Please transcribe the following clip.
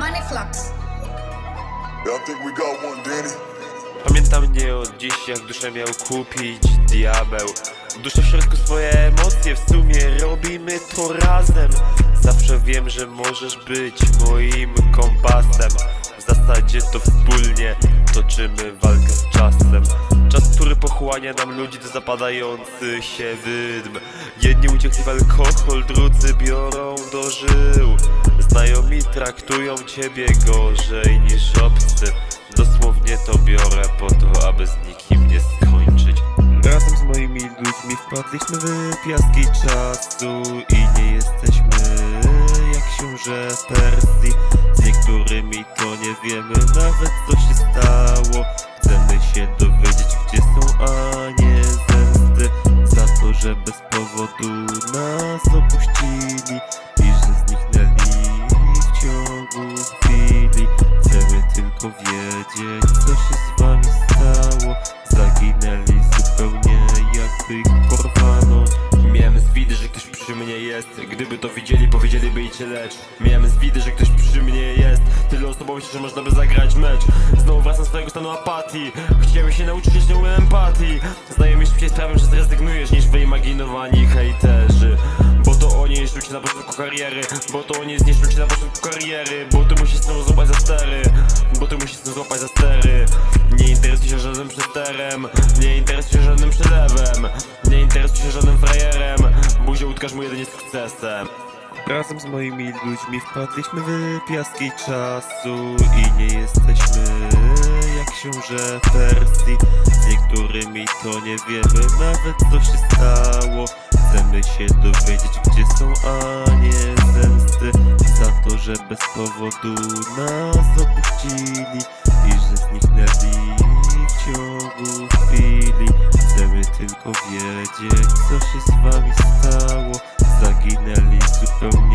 Danny Flux. Yeah, I think we got one, Danny. Pamiętam nie od dziś, jak duszę miał kupić diabeł. Duszę w środku swoje emocje, w sumie robimy to razem. Zawsze wiem, że możesz być moim kompasem. W zasadzie to wspólnie toczymy walkę z czasem. Czas, który pochłania nam ludzi to zapadający się wydm. Jedni uciekli w alkohol, drudzy biorą do żył Znajomi traktują ciebie gorzej niż obcy. Dosłownie to biorę po to, aby z nikim nie skończyć. Razem z moimi ludźmi wpadliśmy w piaski czasu I nie jesteśmy jak książę Persji. Z niektórymi to nie wiemy nawet co się stało. Chcemy się dowiedzieć gdzie są, a nie zemsty. Za to, że bez powodu wiedzieć co się z wami stało? Zaginęli zupełnie jakby ich porwano Miałem zwidy, że ktoś przy mnie jest. Gdyby to widzieli, powiedzieliby i cię lecz Miałem zwidy, że ktoś przy mnie jest. Tyle osobowości, że można by zagrać mecz. Znowu wracam z twojego stanu apatii. Chciałem się nauczyć, lecz nie umiem empatii. Znajomi szybciej sprawią, że zrezygnujesz Niż wyimaginowani hejterzy. Bo to oni cię na początku kariery. Bo to oni zniszczą cię na początku kariery. Bo ty musisz znowu złapać za stery Stery Nie interesuj się żadnym przesterem Nie interesuj się żadnym przelewem Nie interesuj się żadnym frajerem. Buzię utkaż mu jedynie sukcesem. Razem z moimi ludźmi wpadliśmy w piaski czasu I nie jesteśmy jak książę Persji Z niektórymi to nie wiemy nawet co się stało. Chcemy się dowiedzieć gdzie są, a nie zemsty. Za to, że bez powodu nas opuścili Że zniknęli w ciągu chwili Chcemy tylko wiedzieć co się z wami stało. Zaginęli zupełnie